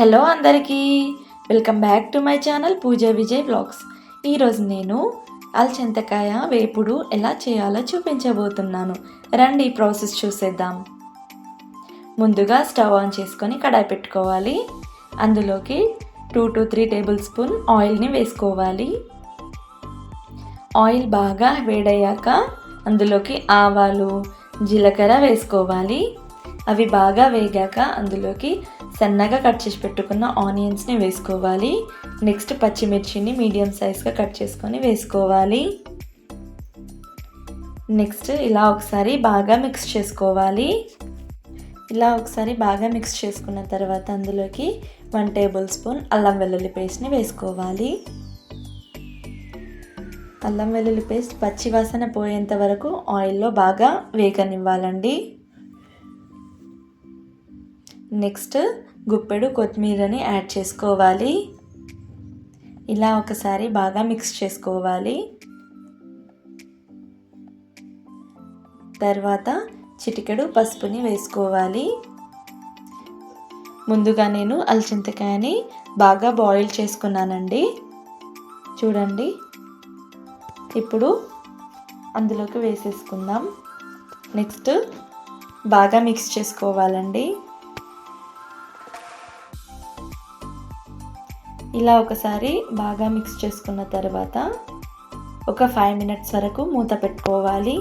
Hello అందరికీ. Welcome back to my channel Pooja Vijay blogs ఈరోజు నేను అల్చింతకాయ వేపుడు ఎలా చేయాలో చూపించబోతున్నాను. రండి ఈ ప్రాసెస్ చూసేద్దాం. ముందుగా స్టవ్ ఆన్ చేసుకొని కడాయి పెట్టుకోవాలి. అందులోకి two to three tablespoon ఆయిల్ని వేసుకోవాలి. ఆయిల్ బాగా వేడయ్యాక అందులోకి ఆవాలు జీలకర్ర వేసుకోవాలి. అవి బాగా వేగాక అందులోకి సన్నగా కట్ చేసి పెట్టుకున్న ఆనియన్స్ని వేసుకోవాలి. నెక్స్ట్ పచ్చిమిర్చిని మీడియం సైజ్గా కట్ చేసుకొని వేసుకోవాలి. నెక్స్ట్ ఇలా ఒకసారి బాగా మిక్స్ చేసుకోవాలి. ఇలా ఒకసారి బాగా మిక్స్ చేసుకున్న తర్వాత అందులోకి వన్ టేబుల్ స్పూన్ అల్లం వెల్లుల్లి పేస్ట్ని వేసుకోవాలి. అల్లం వెల్లుల్లి పేస్ట్ పచ్చి వాసన పోయేంత వరకు ఆయిల్లో బాగా వేగనివ్వాలండి. నెక్స్ట్ గుప్పెడు కొత్తిమీరని యాడ్ చేసుకోవాలి. ఇలా ఒకసారి బాగా మిక్స్ చేసుకోవాలి. తర్వాత చిటికెడు పసుపుని వేసుకోవాలి. ముందుగా నేను అలచింతకాయని బాగా బాయిల్ చేసుకున్నానండి. చూడండి. ఇప్పుడు అందులోకి వేసేసుకుందాం. నెక్స్ట్ బాగా మిక్స్ చేసుకోవాలండి. ఇలా ఒకసారి బాగా మిక్స్ చేసుకున్న తర్వాత ఒక ఫైవ్ మినిట్స్ వరకు మూత పెట్టుకోవాలి.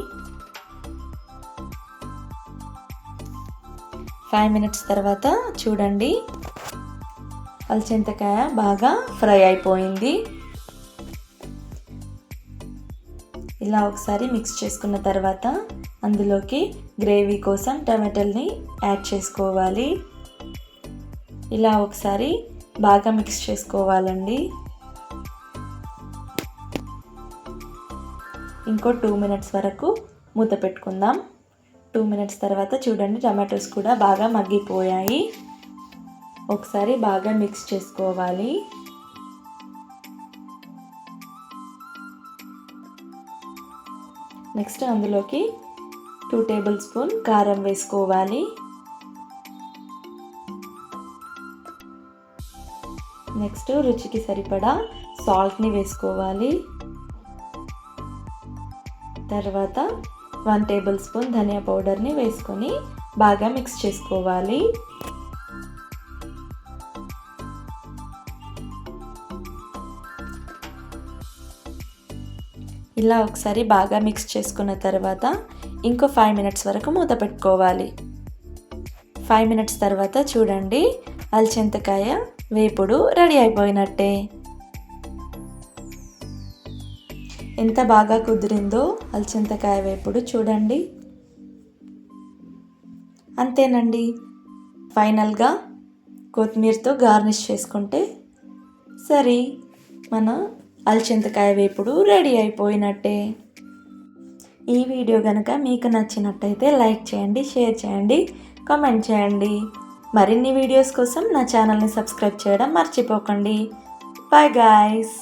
ఫైవ్ మినిట్స్ తర్వాత చూడండి పల్చింతకాయ బాగా ఫ్రై అయిపోయింది. ఇలా ఒకసారి మిక్స్ చేసుకున్న తర్వాత అందులోకి గ్రేవీ కోసం టమాటల్ని యాడ్ చేసుకోవాలి. ఇలా ఒకసారి బాగా మిక్స్ చేసుకోవాలండి. ఇంకో టూ మినిట్స్ వరకు మూత పెట్టుకుందాం. టూ మినిట్స్ తర్వాత చూడండి టమాటోస్ కూడా బాగా మగ్గిపోయాయి. ఒకసారి బాగా మిక్స్ చేసుకోవాలి. నెక్స్ట్ అందులోకి టూ టేబుల్ స్పూన్ కారం వేసుకోవాలి. నెక్స్ట్ రుచికి సరిపడా సాల్ట్ని వేసుకోవాలి. తర్వాత వన్ టేబుల్ స్పూన్ ధనియా పౌడర్ని వేసుకొని బాగా మిక్స్ చేసుకోవాలి. ఇలా ఒకసారి బాగా మిక్స్ చేసుకున్న తర్వాత ఇంకో ఫైవ్ మినిట్స్ వరకు మూత పెట్టుకోవాలి. ఫైవ్ మినిట్స్ తర్వాత చూడండి అల్చింతకాయ వేపుడు రెడీ అయిపోయినట్టే. ఎంత బాగా కుదిరిందో అలచింతకాయ వేపుడు చూడండి. అంతేనండి. ఫైనల్గా కొత్తిమీరతో గార్నిష్ చేసుకుంటే సరే. మన అలచింతకాయ వేపుడు రెడీ అయిపోయినట్టే. ఈ వీడియో కనుక మీకు నచ్చినట్టయితే లైక్ చేయండి షేర్ చేయండి కామెంట్ చేయండి. మరిన్ని వీడియోస్ కోసం నా ఛానల్ని సబ్స్క్రైబ్ చేయడం మర్చిపోకండి. Bye guys